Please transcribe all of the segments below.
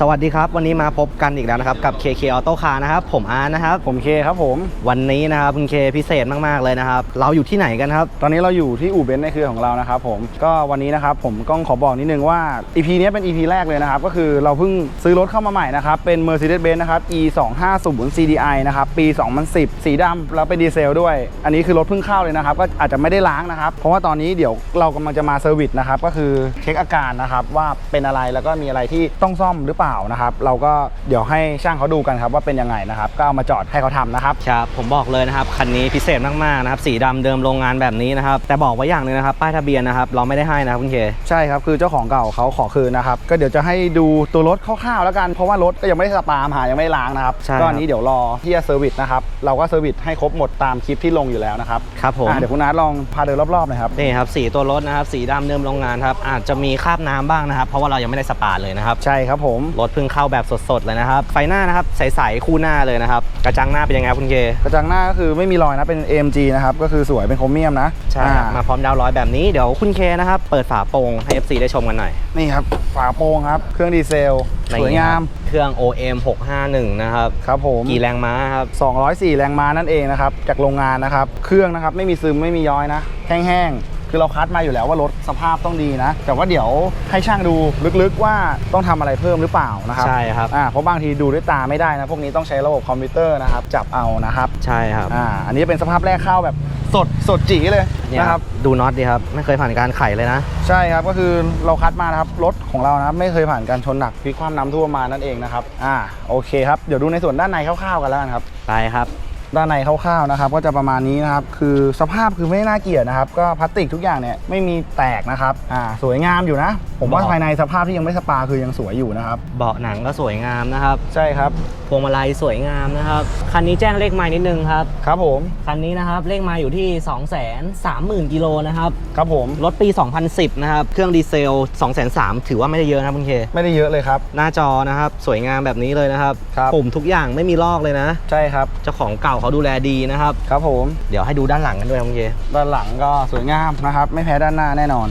สวัสดีครับ วันนี้มาพบกันอีกแล้วนะครับ กับ KK Auto Car นะครับ ผมอาร์ตนะครับ ผมเคครับผม วันนี้นะครับคุณเคพิเศษมาก ๆ เลยนะครับ เราอยู่ที่ไหนกันครับ ตอนนี้เราอยู่ที่อู่เบนซ์ในเครือของเรานะครับผมก็วันนี้นะครับผมก็ขอบอกนิดนึงว่า EP นี้เป็น EP แรกเลยนะครับ ก็คือเราเพิ่งซื้อรถเข้ามาใหม่นะครับ เป็น Mercedes-Benz นะครับ E 2 5 0 CDI นะครับ ปี 2010 สีดำแล้วเป็นดีเซลด้วย อันนี้คือรถเพิ่งเข้าเลยนะครับ ก็อาจจะไม่ได้ล้างนะครับ เพราะว่าตอนนี้เดี๋ยวเรากำลังจะมาเซอร์วิสนะครับ ก็คือเช็คอาการนะครับว่าเป็นอะไรแล้วก็มีอะไรที่ต้องซ่อมหรือเปล่านะครับ เราก็เดี๋ยวให้ช่างเขาดูกันครับว่าเป็นยังไงนะครับ ก็เอามาจอดให้เขาทำนะครับครับผมบอกเลยนะครับคันนี้พิเศษมากๆนะครับสีดำเดิมโรงงานแบบนี้นะครับแต่บอกไว้อย่างหนึงนะครับป้ายทะเบียนนะครับเราไม่ได้ให้นะครับคุณเคใช่ครับคือเจ้าของเก่าเขาขอคืนนะครับก็เดี๋ยวจะให้ดูตัวรถคร่าวๆแล้วกันเพราะว่ารถก็ยังไม่ได้สปาล์มหายังไม่ได้ล้างนะครับใช่ครับก็อันนี้เดี๋ยวรอที่จะเซอร์วิสนะครับเราก็เซอร์วิสให้ครบหมดตามคลิปที่ลงอยู่แล้วนะครับครับผมอะเดี๋ยวคุณนัทลองพาเดินรอบๆหน่อยครับนี่ครับสีตัวรถนะครับสีดำเดิมโรงงานครับอาจจะมีคราบน้ำบ้างนะครับ เพราะว่าเรายังไม่ได้สปาเลยนะครับใช่ครับผมรถเพิ่งเข้าแบบสดๆเลยนะครับ ไฟหน้านะครับใสๆคู่หน้าเลยนะครับ กระจังหน้าเป็นยังไงครับคุณเคกระจังหน้าก็คือไม่มีรอยนะเป็น AMG นะครับก็คือสวยเป็นโครเมียมนะใช่ครับอ่ามาพร้อมดาวร้อยแบบนี้เดี๋ยวคุณเคนะครับเปิดฝาโปร่งให้ FC ได้ชมกันหน่อยนี่ครับฝาโปร่งครับเครื่องดีเซลสวยงามเครื่อง OM 651นะครับครับผมกี่แรงม้าครับ204 แรงม้านั่นเองนะครับจากโรงงานนะครับเครื่องนะครับไม่มีซึมไม่มีย้อยนะแห้งๆ คือเราคัดมาอยู่แล้วว่ารถสภาพต้องดีนะ แต่ว่าเดี๋ยวให้ช่างดูลึกๆว่าต้องทำอะไรเพิ่มหรือเปล่านะครับใช่ครับอ่าเพราะบางทีดูด้วยตาไม่ได้นะ พวกนี้ต้องใช้ระบบคอมพิวเตอร์นะครับจับเอานะครับ ใช่ครับอ่าอันนี้เป็นสภาพแรกเข้าแบบสดสดจีเลยเนี่ยนะครับดูน็อตดีครับ ไม่เคยผ่านการไขเลยนะ ใช่ครับก็คือเราคัดมานะครับรถของเรานะครับไม่เคยผ่านการชนหนักพลิกคว่ำน้ำท่วมมานั่นเองนะครับอ่าโอเคครับเดี๋ยวดูในส่วนด้านในคร่าวๆกันแล้วกันครับไปครับ ด้านในคร่าวๆนะครับ ก็จะประมาณนี้นะครับ คือสภาพคือไม่น่าเกลียดนะครับ ก็พลาสติกทุกอย่างเนี่ยไม่มีแตกนะครับอ่าสวยงามอยู่นะ ผมว่าบอกภายในสภาพที่ยังไม่สปาคือยังสวยอยู่นะครับ เบาะหนังก็สวยงามนะครับ ใช่ครับพวงมาลัยสวยงามนะครับ คันนี้แจ้งเลขไม้นิดนึงครับ ครับผม คันนี้นะครับเลขไม้อยู่ที่ 2 3 0 0 0 0กิโลนะครับ ครับผม รถปี 2010 นะครับ เครื่องดีเซล 2 3 0 0 0ถือว่าไม่ได้เยอะนะครับคุณเค ไม่ได้เยอะเลยครับ หน้าจอนะครับ สวยงามแบบนี้เลยนะครับครับปุ่มทุกอย่างไม่มีลอกเลยนะ ใช่ครับ เจ้าของเก่าเขาดูแลดีนะครับ ครับผม เดี๋ยวให้ดูด้านหลังกันด้วยครับคุณเคด้านหลังก็สวยงามนะครับ ไม่แพ้ด้านหน้าแน่นอน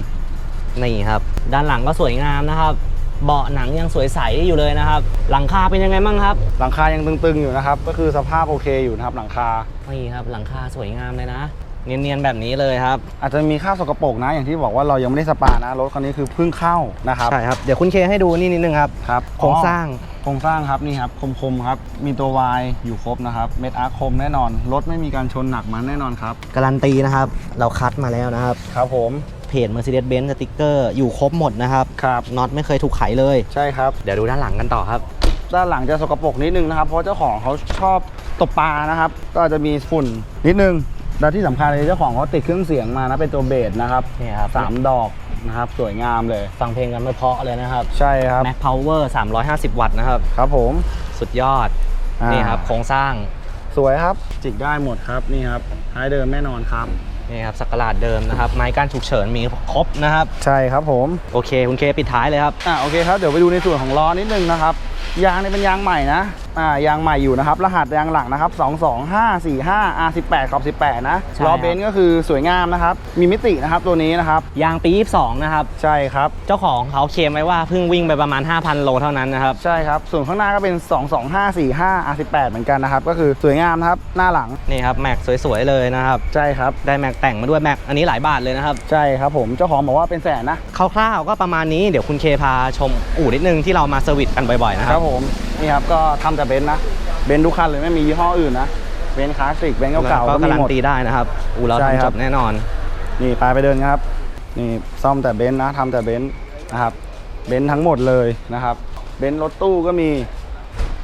นี่ครับ ด้านหลังก็สวยงามนะครับ เบาะหนังยังสวยใสอยู่เลยนะครับ หลังคาเป็นยังไงบ้างครับ หลังคายังตึงๆอยู่นะครับ ก็คือสภาพโอเคอยู่นะครับหลังคา นี่ครับ หลังคาสวยงามเลยนะ เนียนๆแบบนี้เลยครับ อาจจะมีค่าบสกปรกนะ อย่างที่บอกว่าเรายังไม่ได้สปานะ รถคันนี้คือเพิ่งเข้านะครับ ใช่ครับ เดี๋ยวคุณเคให้ดูนี่นิดนึงครับ ครับ โครงสร้าง โครงสร้างครับนี่ครับคมๆครับ มีตัว Y อยู่ครบนะครับ เม็ดอาร์คมแน่นอน รถไม่มีการชนหนักมันแน่นอนครับ การันตีนะครับ เราคัดมาแล้วนะครับ ครับผม เพจ Mercedes-Benz สติกเกอร์อยู่ครบหมดนะครับครับน็อตไม่เคยถูกไขเลย ใช่ครับ เดี๋ยวดูด้านหลังกันต่อครับ ด้านหลังจะสกปรกนิดนึงนะครับ เพราะเจ้าของเขาชอบตบปลานะครับ ก็จะมีฝุ่นนิดนึงและที่สำคัญเลยเจ้าของเขาติดเครื่องเสียงมานะเป็นตัวเบสนะครับนี่ครับ สามดอก นะครับ สวยงามเลย ฟังเพลงกันไม่เพราะเลยนะครับ ใช่ครับ Max Power 350 วัตต์นะครับ ครับผม สุดยอด อ่านี่ นี่ครับ โครงสร้าง สวยครับ จิกได้หมดครับนี่ครับท้ายเดิมแน่นอนครับ นี่ครับสักราดเดิมนะครับ ไม้กั้นฉุกเฉินมีครบนะครับ ใช่ครับผม โอเค คุณเคปิดท้ายเลยครับ อ่าโอเคครับ เดี๋ยวไปดูในส่วนของล้อนิดนึงนะครับ ยางเนี่ยเป็นยางใหม่นะอ่า ยางใหม่อยู่นะครับ รหัสยางหลังนะครับ 22545 R18 ขอบ18 นะใช่ล้อครับ เบนซ์ก็คือสวยงามนะครับ มีมิตินะครับตัวนี้นะครับ ยางปี 22 นะครับ ใช่ครับ เจ้าของเขาเคลมไว้ว่าเพิ่งวิ่งไปประมาณ 5,000 โลเท่านั้นนะครับ ใช่ครับ ส่วนข้างหน้าก็เป็น 22545 R18 เหมือนกันนะครับ ก็คือสวยงามนะครับ หน้าหลัง นี่ครับ แม็กสวยๆ เลยนะครับ ใช่ครับ ได้แม็กแต่งมาด้วยแม็กอันนี้หลายบาทเลยนะครับ ใช่ครับผม เจ้าของบอกว่าเป็นแสนนะ คร่าวๆ ก็ประมาณนี้ เดี๋ยวคุณเคพาชมอู่นิดนึงที่เรามาเซอร์วิสกันบ่อยๆ นะคครัรับ บผม นี่ครับก็ทำแต่เบนซ์นะ เบนซ์ทุกคันเลยไม่มียี่ห้ออื่นนะ เบนซ์คลาสสิก เบนซ์เก่าๆก็ก็มีการัหนมด ตีได้นะครับ อู่เราใช่คทำรับจบแน่นอน นี่ไปไปเดินครับ นี่ซ่อมแต่เบนซ์นะทำแต่เบนซ์นะครับ เบนซ์ทั้งหมดเลยนะครับ เบนซ์รถตู้ก็มี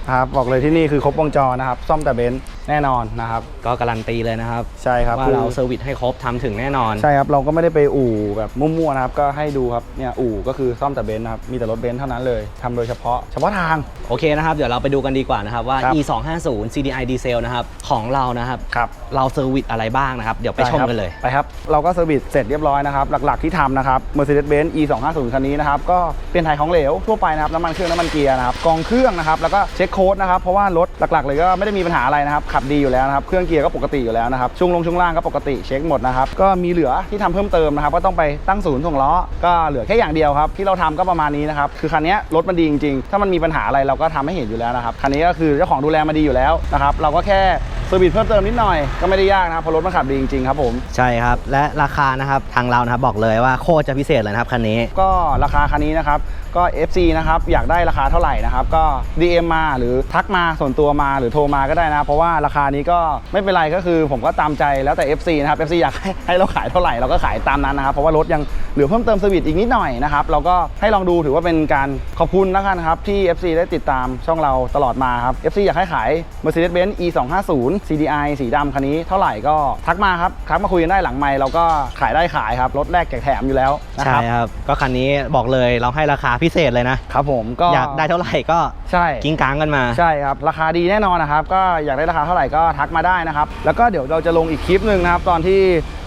นะครับบอกเลยที่นี่คือครบวงจรนะครับ ซ่อมแต่เบนซ์ แน่นอนนะครับ ก็การันตีเลยนะครับ ใช่ครับว่าคือเราเซอร์วิสให้ครบทำถึงแน่นอน ใช่ครับ เราก็ไม่ได้ไปอู่แบบมั่วๆนะครับ ก็ให้ดูครับ เนี่ยอู่ก็คือซ่อมแต่เบนซ์นะครับ มีแต่รถเบนซ์เท่านั้นเลยทำโดยเฉพาะเฉพาะทาง โอเคนะครับ เดี๋ยวเราไปดูกันดีกว่านะครับว่า ครับ e 2 5 0 CDI Diesel นะครับ ของเรานะครับ ครับ เราเซอร์วิสอะไรบ้างนะครับ เดี๋ยวไปชมกันเลย ไปครับ เราก็เซอร์วิสเสร็จเรียบร้อยนะครับ หลักๆที่ทำนะครับ Mercedes-Benz E 2 5 0 คันนี้นะครับ ก็เปลี่ยนถ่ายของเหลวทั่วไปนะครับ น้ำมันเครื่องน้ำมันเกียร์นะครับ กองเครื่องนะครับ แล้วก็เช็คโค้ดนะครับ เพราะว่ารถหลักๆ เลยก็ไม่ได้มีปัญหาอะไรนะครับ ขับขับดีอยู่แล้วนะครับ เครื่องเกียร์ก็ปกติอยู่แล้วนะครับช่วงลงช่วงล่างก็ปกติเช็คหมดนะครับ ก็มีเหลือที่ทำเพิ่มเติมนะครับ ก็ต้องไปตั้งศูนย์ส่งล้อ ก็เหลือแค่อย่างเดียวครับ ที่เราทำก็ประมาณนี้นะครับ คือคันนี้รถมันดีจริงๆ ถ้ามันมีปัญหาอะไรเราก็ทำให้เห็นอยู่แล้วนะครับ คันนี้ก็คือเจ้าของดูแลมาดีอยู่แล้วนะครับ เราก็แค่ เซอร์วิสเพิ่มเติมนิดหน่อยก็ไม่ได้ยากนะครับเพราะรถมันขับดีจริงๆครับผมใช่ครับ และราคานะครับทางเรานะครับบอกเลยว่าโคตรจะพิเศษเลยนะครับคันนี้ ก็ราคาคันนี้นะครับก็ FC นะครับอยากได้ราคาเท่าไหร่นะครับก็ DM มาหรือทักมาส่วนตัวมาหรือโทรมาก็ได้นะครับเพราะว่าราคานี้ก็ไม่เป็นไรก็คือ ผมก็ตามใจแล้วแต่ FC นะครับ FC อยากให้ให้เราขายเท่าไหร่เราก็ขายตามนั้นนะครับเพราะว่ารถยังเหลือเพิ่มเติมเซอร์วิสอีกนิดหน่อยนะครับเราก็ให้ลองดูถือว่าเป็นการขอบคุณแล้วกันครับที่ FC ได้ติดตามช่องเราตลอดมาครับ FC อยากให้ขาย Mercedes-Benz E 2 5 0 CDI สีดำคันนี้เท่าไหร่ก็ทักมาครับทักมาคุยกันได้หลังไมค์เราก็ขายได้ขายครับรถแรกแจกแถมอยู่แล้วนะคใช่รับครับ ก็คันนี้บอกเลยเราให้ราคาพิเศษเลยนะ ครับผมก็อยากได้เท่าไหร่ก็ใช่ กิ้งกางกันมา ใช่ครับ ราคาดีแน่นอนนะครับ ก็อยากได้ราคาเท่าไหร่ก็ทักมาได้นะครับ แล้วก็เดี๋ยวเราจะลงอีกคลิปหนึ่งนะครับ ตอนที่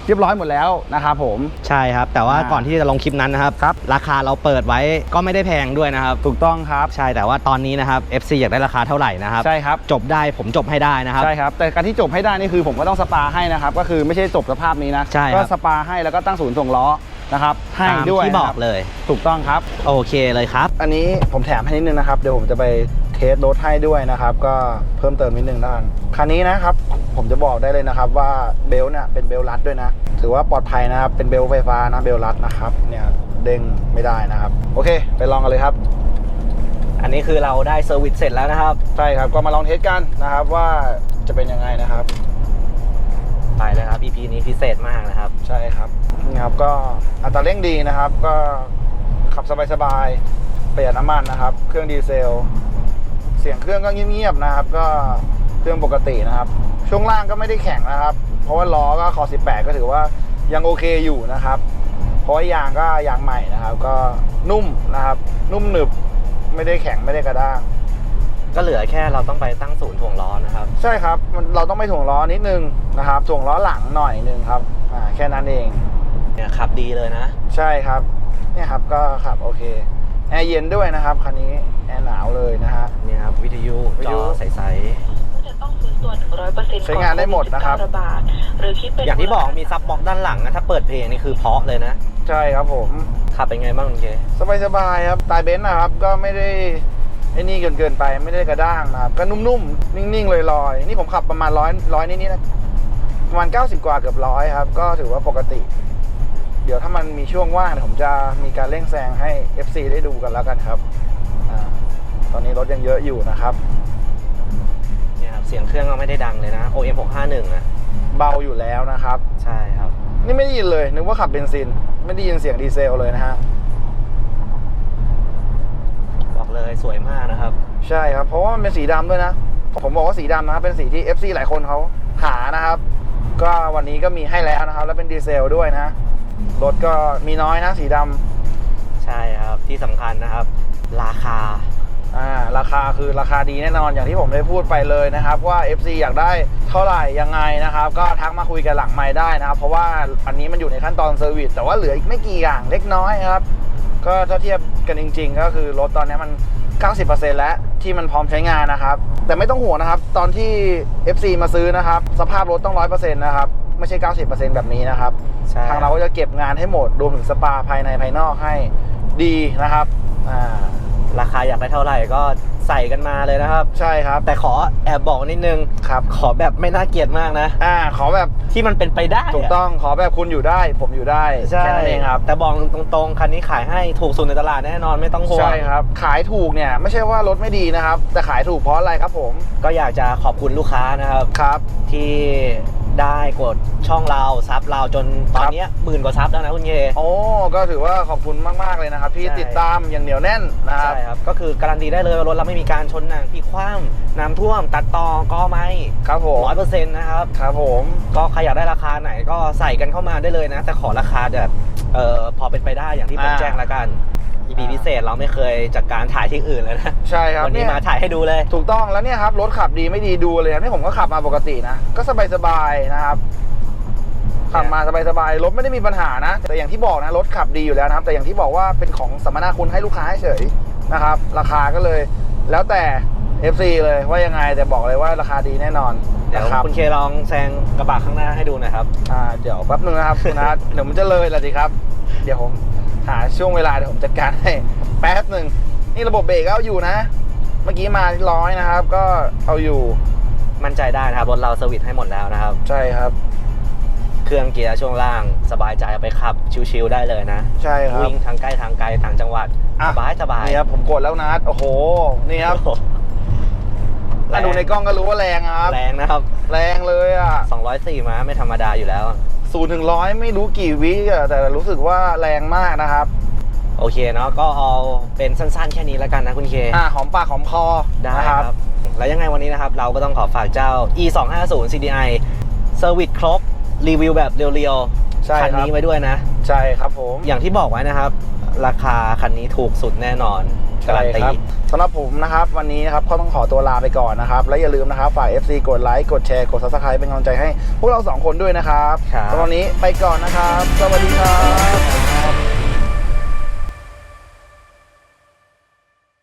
เรียบร้อยหมดแล้วนะครับผม ใช่ครับ แต่ว่าอ่าก่อนที่จะลงคลิปนั้นนะครับครับราคาเราเปิดไว้ก็ไม่ได้แพงด้วยนะครับถูกต้องครับ ใช่แต่ว่าตอนนี้นะครับ FC อยากได้ราคาเท่าไหร่นะครับใช่ครับ จบได้ผมจบให้ได้นะครับ ใช่ครับ แต่การที่จบให้ได้นี่คือผมก็ต้องสปาให้นะครับ ก็คือไม่ใช่จบสภาพนี้นะ ใช่ครับ ก็สปาให้แล้วก็ตั้งศูนย์ส่งล้อนะครับให้ตามด้วยที่บอนะคกรับเลย ถูกต้องครับ โอเคเลยครับ อันนี้ผมแถมให้นิดนึงนะครับ เดี๋ยวผมจะไปเท สรถให้ด้วยนะครับ ก็เพิ่มเติมนิดนึงด้านคันนี้นะครับ ผมจะบอกได้เลยนะครับ ว่าเบลต์เนี่ยเป็นเบลต์รัดด้วยนะ ถือว่าปลอดภัยนะครับ เป็นเบลต์ไฟฟ้านะเบลต์รัดนะครับเนี่ยเด้งไม่ได้นะครับ โอเค ไปลองกันเลยครับ อันนี้คือเราได้เซอร์วิสเสร็จแล้วนะครับใช่ครับก็มาลองเทสกันนะครับว่าจะเป็นยังไงนะครับไปเลยครับ EP นี้พิเศษมากนะครับ ใช่ครับนี่ครับก็อัตราเร่งดีนะครับ ก็ขับสบายๆประหยัดน้ำมันนะครับ เครื่องดีเซล เสียงเครื่องก็เงียบๆนะครับ ก็เครื่องปกตินะครับ ช่วงล่างก็ไม่ได้แข็งนะครับ เพราะว่าล้อก็คอ18 ก็ถือว่ายังโอเคอยู่นะครับ เพราะว่ายางก็ยางใหม่นะครับ ก็นุ่มนะครับ นุ่มหนึบไม่ได้แข็งไม่ได้กระด้างก็เหลือแค่เราต้องไปตั้งศูนย์ถ่วงล้อนะครับ ใช่ครับมันเราต้องไปถ่วงล้อนิดนึงนะครับถ่วงล้อหลังหน่อยนึงครับอ่าแค่นั้นเองเนี่ยขับดีเลยนะ ใช่ครับเนี่ยครับก็ขับโอเค แอร์เย็นด้วยนะครับคันนี้แอร์หนาวเลยนะฮะ นี่ครับวิทยุวิทจยุ อใสก็จะต้องฟื้นตัว 100%ใช้งานได้หมดนะครับก่อโวิด19ระบาดหรือคิดเป็นๆ อย่างที่บอกมีซับบ็อกด้านหลังนะถ้าเปิดเพลงนี่คือเพราะเลยนะใช่ครับผม ขับเป็นไงบ้างคุณเคสบายๆครับตายเบนซ์นะครับ ก็ไม่ได้ไอ้นี่เกินเกินๆไปไม่ได้กระด้างนะครับ ก็นุ่มๆ นิ่งๆลอยๆ นี่ผมขับประมาณร้อยร้อยนิดๆนะประมาณ 90 กว่าเกือบร้อยครับ ก็ถือว่าปกติ เดี๋ยวถ้ามันมีช่วงว่างเดี๋ยวผมจะมีการเร่งแซงให้ FC ได้ดูกันแล้วกันครับอาตอนนี้รถยังเยอะอยู่นะครับ เนี่ยครับเสียงเครื่องก็ไม่ได้ดังเลยนะ OM 651อะเบาอยู่แล้วนะครับ ใช่ครับ นี่ไม่ได้ยินเลยนึกว่าขับเบนซิน ไม่ได้ยินเสียงดีเซลเลยนะฮะ บอกเลยสวยมากนะครับ ใช่ครับ เพราะว่ามันเป็นสีดำด้วยนะ ผมบอกว่าสีดำนะครับเป็นสีที่ FC หลายคนเขาหานะครับ ก็วันนี้ก็มีให้แล้วนะครับ แล้วเป็นดีเซลด้วยนะ รถก็มีน้อยนะสีดำใช่ครับที่สำคัญนะครับ ราคาอ่าราคาคือราคาดีแน่นอนอย่างที่ผมได้พูดไปเลยนะครับ ว่า FC อยากได้เท่าไหร่ยังไงนะครับ ก็ทักมาคุยกันหลังไม้ได้นะครับ เพราะว่าอันนี้มันอยู่ในขั้นตอนเซอร์วิสแต่ว่าเหลืออีกไม่กี่อย่างเล็กน้อยครับ ก็ถ้าเทียบกันจริง ๆ ก็คือรถตอนนี้มัน 90%แล้วที่มันพร้อมใช้งานนะครับ แต่ไม่ต้องห่วงนะครับ ตอนที่ FC มาซื้อนะครับ สภาพรถต้อง 100%นะครับ ไม่ใช่ 90%แบบนี้นะครับ ใช่ทางเราก็จะเก็บงานให้หมดรวมถึงสปาภายในภายนอกให้ดีนะครับอ่าราคาอยากได้เท่าไหร่ก็ใส่กันมาเลยนะครับ ใช่ครับแต่ขอแอบบอกนิดนึง ครับขอแบบไม่น่าเกลียดมากนะ อ่าขอแบบที่มันเป็นไปได้ะถูกต้องขอแบบคุณอยู่ได้ ผมอยู่ได้ใช่แค่นั้นเองครับ แต่บอกตรงๆ คันนี้ขายให้ถูกสุดในตลาดแน่นอนไม่ต้องห่วงใช่ครับ ขายถูกเนี่ยไม่ใช่ว่ารถไม่ดีนะครับ แต่ขายถูกเพราะอะไรครับผมก็อยากจะขอบคุณลูกค้านะครับ ครับ ที่ ได้กดช่องเราซับเราจนตอนเนี้ยหมื่นกว่าซับแล้วนะคุณเคโอ้ก็ถือว่าขอบคุณมาก ๆ เลยนะครับ ที่ใช่ ติดตามอย่างเหนียวแน่นนะครับ ใช่ครับ ก็คือการันตีได้เลยว่ารถเราไม่มีการชนหนังพี่คว่ำน้ำท่วมตัดต่อก็ไม่ครับผม ร้อยเปอร์เซ็นต์นะครับ ครับผม ก็ใครอยากได้ราคาไหนก็ใส่กันเข้ามาได้เลยนะ แต่ขอราคาแบบเออพอเป็นไปได้อย่างที่ผมอ่า แจ้งแล้วกัน EP พิเศษเราไม่เคยจากการถ่ายที่อื่นเลยนะใช่ครับวันนี้เยมาถ่ายให้ดูเลย ถูกต้องแล้วเนี่ยครับรถขับดีไม่ดีดูเลยครับนี่ผมก็ขับมาปกตินะ ก็สบายๆนะครับขับมาสบายๆ รถไม่ได้มีปัญหานะ แต่อย่างที่บอกนะ รถขับดีอยู่แล้วนะครับ แต่อย่างที่บอกว่าเป็นของสัมมนาคุณให้ลูกค้าเฉยนะครับ ราคาก็เลย แล้วแต่ FC เลยว่ายังไง แต่บอกเลยว่าราคาดีแน่นอนเดี๋ยวนะครับคุณเคลองแซงกระบะข้างหน้าให้ดูหน่อยครับ อ่า เดี๋ยวแป๊บนึงนะครับ คุณนัทเดี๋ยวมันจะเลยละสิครับ เดี๋ยวผม หาช่วงเวลาเดี๋ยวผมจัดการให้แป๊บหนึ่งนี่ระบบเบรกก็เอาอยู่นะ เมื่อกี้มาที่ร้อยนะครับ ก็เอาอยู่มั่นใจได้นะครับรถเราเซอร์วิสให้หมดแล้วนะครับ ใช่ครับ เครื่องเกียร์ช่วงล่างสบายใจเอาไปขับชิวๆได้เลยนะใช่ครับวิ่งทางใกล้ทางไกลต่างจังหวัดอะ สบายสบายนี่ครับผมกดแล้วนัดโอ้โหนี่ครับโอ้โหถ้าดูในกล้องก็รู้ว่าแรงครับ แรงนะครับ แรงเลยอะ204ม้าไม่ธรรมดาอยู่แล้ว ศูนย์ถึงร้อยไม่รู้กี่วิอะแต่รู้สึกว่าแรงมากนะครับ โอเคเนาะก็เอาเป็นสั้นๆ แค่นี้แล้วกันนะคุณเค อ่าหอมปากหอมคอได้นะครับแล้วยังไงวันนี้นะครับ เราก็ต้องขอฝากเจ้า e 2 5 0 CDI เซอร์วิสครบ รีวิวแบบเรียวใช่ๆ คันครับ นี้ไว้ด้วยนะ ใช่ครับผม อย่างที่บอกไว้นะครับ ราคาคันนี้ถูกสุดแน่นอนการันตีใช่ครับสำหรับผมนะครับ วันนี้นะครับก็ต้องขอตัวลาไปก่อนนะครับ และอย่าลืมนะครับฝ่าย FC กดไลค์กดแชร์กด Subscribe เป็นกำลังใจให้ พวกเราสองคนด้วยนะครับครับสำหรับวันนี้ไปก่อนนะครับ สวัสดีครับ